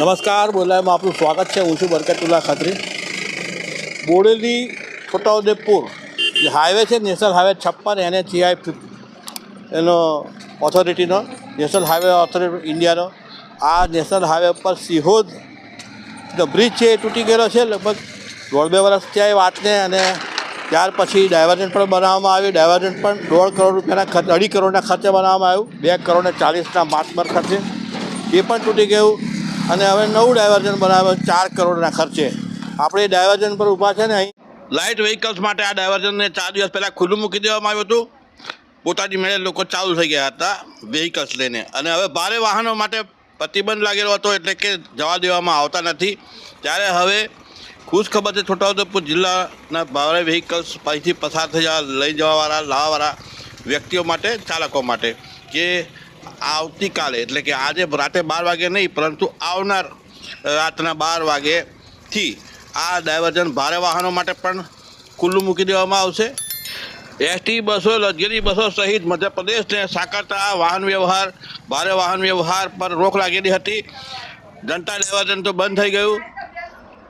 નમસ્કાર બોલાયમાં આપનું સ્વાગત છે. હું છું બરકતુલ્લા ખત્રી. બોડેલી છોટાઉદેપુર, જે હાઈવે છે નેશનલ હાઈવે છપ્પન, એને સીઆઈ એનો ઓથોરિટીનો નેશનલ હાઈવે ઓથોરિટી ઇન્ડિયાનો આ નેશનલ હાઈવે પર સિહોદ જે બ્રિજ છે, એ તૂટી ગયેલો છે. લગભગ દોઢ બે વર્ષ થયા વાતને અને ત્યાર પછી ડાયવર્જન પણ બનાવવામાં આવ્યું. ડાયવર્જન પણ દોઢ કરોડ રૂપિયાના ખર્ચ, અઢી કરોડના ખર્ચે બનાવવામાં આવ્યું. બે કરોડને ચાલીસના ચાલીસના પર ખર્ચે. એ પણ તૂટી ગયું. અને હવે નવું ડાયવર્જન બરાબર ચાર કરોડના ખર્ચે. આપણે ડાયવર્ઝન પર ઊભા છે ને અહીં. લાઇટ વ્હીકલ્સ માટે આ ડાયવર્જનને ચાર દિવસ પહેલાં ખુલ્લું મૂકી દેવામાં આવ્યું હતું. પોતાની મેળે લોકો ચાલુ થઈ ગયા હતા વ્હીકલ્સ લઈને. અને હવે ભારે વાહનો માટે પ્રતિબંધ લાગેલો હતો એટલે કે જવા દેવામાં આવતા નથી. ત્યારે હવે ખુશ ખબર છે છોટાઉદેપુર જિલ્લાના ભારે વ્હીકલ્સ અહીંથી પસાર થઈ જવા લઈ જવાવાળા, લાવવાવાળા વ્યક્તિઓ માટે, ચાલકો માટે કે આવતીકાલે, એટલે કે આજે રાતે બાર વાગે નહીં, પરંતુ આવનાર રાતના બાર વાગેથી આ ડાયવર્જન ભારે વાહનો માટે પણ ખુલ્લું મૂકી દેવામાં આવશે. એસટી બસો, લક્ઝરી બસો સહિત મધ્યપ્રદેશને સાંકળતા વાહન વ્યવહાર, ભારે વાહન વ્યવહાર પર રોક લાગેલી હતી. જનતા ડાયવર્જન તો બંધ થઈ ગયું.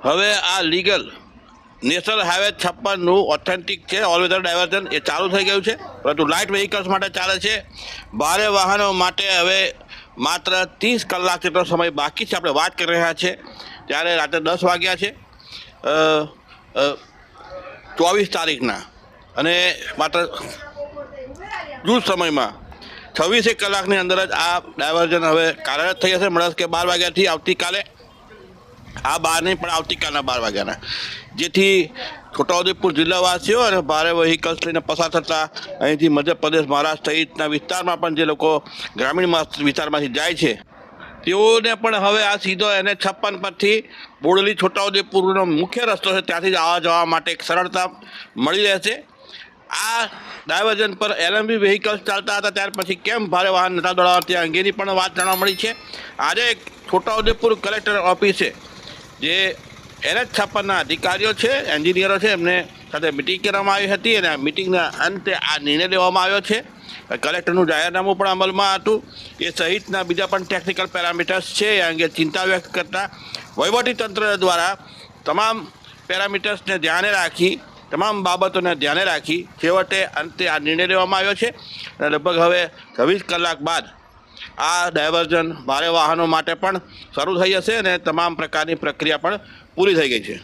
હવે આ લીગલ નેશનલ હાઈવે છપ્પનનું ઓથેન્ટિક છે ઓલ વેધર ડાયવર્જન એ ચાલુ થઈ ગયું છે. પરંતુ લાઇટ વેહિકલ્સ માટે ચાલે છે. ભારે વાહનો માટે હવે માત્ર ત્રીસ કલાક જેટલો સમય બાકી છે. આપણે વાત કરી રહ્યા છે. ત્યારે રાત્રે દસ વાગ્યા છે. ચોવીસ તારીખના. અને માત્ર જૂજ સમયમાં છવ્વીસેક કલાકની અંદર જ આ ડાયવર્જન હવે કાર્યરત થઈ જશે. મળસ કે બાર વાગ્યાથી આવતીકાલે આ બાર નહીં, પણ આવતીકાલના બાર વાગ્યાના. જેથી છોટાઉદેપુર જિલ્લાવાસીઓ અને ભારે વ્હીકલ્સ લઈને પસાર થતા અહીંથી મધ્યપ્રદેશ, મહારાષ્ટ્ર સહિતના વિસ્તારમાં પણ જે લોકો ગ્રામીણ વિસ્તારમાંથી જાય છે, તેઓને પણ હવે આ સીધો એને છપ્પન પરથી બોડલી છોટાઉદેપુરનો મુખ્ય રસ્તો છે, ત્યાંથી જ આવવા જવા માટે એક સરળતા મળી રહેશે. આ ડાયવર્જન પર એલએમબી વેહિકલ્સ ચાલતા હતા, ત્યાર પછી કેમ ભારે વાહન નતા દોડાવવા તે અંગેની પણ વાત જાણવા મળી છે. આજે છોટાઉદેપુર કલેક્ટર ઓફિસે જે એનએચ છપ્પનના અધિકારીઓ છે, એન્જિનિયરો છે, એમને સાથે મિટિંગ કરવામાં આવી હતી અને આ મિટિંગના અંતે આ નિર્ણય લેવામાં આવ્યો છે. કલેક્ટરનું જાહેરનામું પણ અમલમાં હતું. એ સહિતના બીજા પણ ટેકનિકલ પેરામીટર્સ છે, એ અંગે ચિંતા વ્યક્ત કરતા વહીવટીતંત્ર દ્વારા તમામ પેરામીટર્સને ધ્યાને રાખી, તમામ બાબતોને ધ્યાને રાખી, છેવટે અંતે આ નિર્ણય લેવામાં આવ્યો છે. અને લગભગ હવે છવ્વીસ કલાક બાદ આ ડાયવર્ઝન ભારે વાહનો માટે પણ શરૂ થઈ હશે અને તમામ પ્રકારની પ્રક્રિયા પણ પૂરી થઈ ગઈ છે.